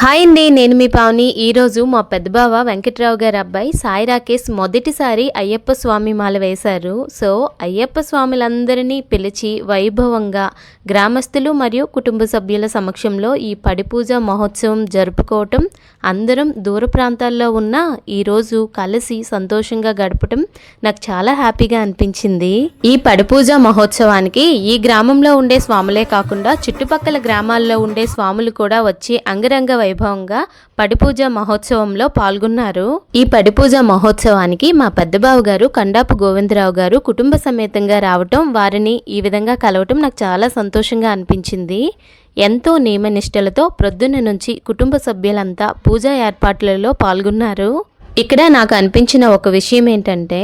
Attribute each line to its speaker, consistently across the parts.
Speaker 1: Hi అండి నేను మీ పావని. ఈరోజు మా పెద్దబావ వెంకట్రావు గారి అబ్బాయి సాయి రాకేష్ మొదటిసారి అయ్యప్ప స్వామి మాల వేశారు. సో అయ్యప్ప స్వాములందరినీ పిలిచి వైభవంగా గ్రామస్తులు మరియు కుటుంబ సభ్యుల సమక్షంలో ఈ పడిపూజ మహోత్సవం జరుపుకోవటం అందరం దూర ప్రాంతాల్లో ఉన్న ఈరోజు కలిసి సంతోషంగా గడపటం నాకు చాలా హ్యాపీగా అనిపించింది. ఈ పడిపూజ మహోత్సవానికి ఈ గ్రామంలో ఉండే స్వాములే కాకుండా చుట్టుపక్కల గ్రామాల్లో ఉండే స్వాములు కూడా వచ్చి అంగరంగ వైభవంగా పడిపూజ మహోత్సవంలో పాల్గొన్నారు. ఈ పడిపూజ మహోత్సవానికి మా పెద్దబావు గారు కండాపు గోవిందరావు గారు కుటుంబ సమేతంగా రావటం వారిని ఈ విధంగా కలవటం నాకు చాలా సంతోషంగా అనిపించింది. ఎంతో నియమనిష్టలతో ప్రొద్దున నుంచి కుటుంబ సభ్యులంతా పూజా ఏర్పాట్లలో పాల్గొన్నారు. ఇక్కడ నాకు అనిపించిన ఒక విషయం ఏంటంటే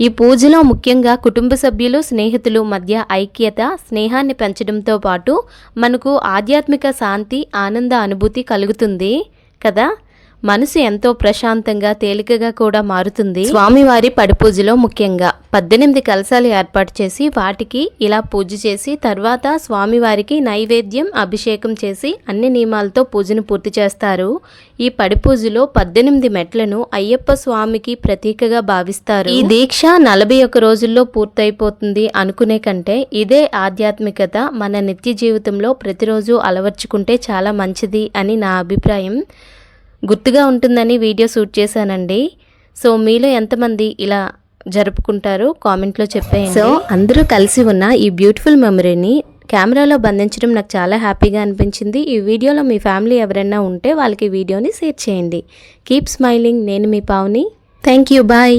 Speaker 1: ఈ పూజలో ముఖ్యంగా కుటుంబ సభ్యులు స్నేహితులు మధ్య ఐక్యత స్నేహాన్ని పెంచడంతో పాటు మనకు ఆధ్యాత్మిక శాంతి ఆనంద అనుభూతి కలుగుతుంది కదా? మనసు ఎంతో ప్రశాంతంగా తేలికగా కూడా మారుతుంది. స్వామివారి పడిపూజలో ముఖ్యంగా పద్దెనిమిది కలశాలు ఏర్పాటు చేసి వాటికి ఇలా పూజ చేసి తర్వాత స్వామివారికి నైవేద్యం అభిషేకం చేసి అన్ని నియమాలతో పూజను పూర్తి చేస్తారు. ఈ పడిపూజలో పద్దెనిమిది మెట్లను అయ్యప్ప స్వామికి ప్రతీకగా భావిస్తారు. ఈ దీక్ష నలభై ఒక్క రోజుల్లో పూర్తయిపోతుంది అనుకునే కంటే ఇదే ఆధ్యాత్మికత మన నిత్య జీవితంలో ప్రతిరోజు అలవర్చుకుంటే చాలా మంచిది అని నా అభిప్రాయం. గుర్తుగా ఉంటుందని వీడియో షూట్ చేశానండి. సో మీలో ఎంతమంది ఇలా జరుపుకుంటారు కామెంట్లో చెప్పేయండి. సో అందరూ కలిసి ఉన్న ఈ బ్యూటిఫుల్ మెమరీని కెమెరాలో బంధించడం నాకు చాలా హ్యాపీగా అనిపించింది. ఈ వీడియోలో మీ ఫ్యామిలీ ఎవరైనా ఉంటే వాళ్ళకి వీడియోని షేర్ చేయండి. కీప్ స్మైలింగ్ నేను మీ పావుని. Thank you bye.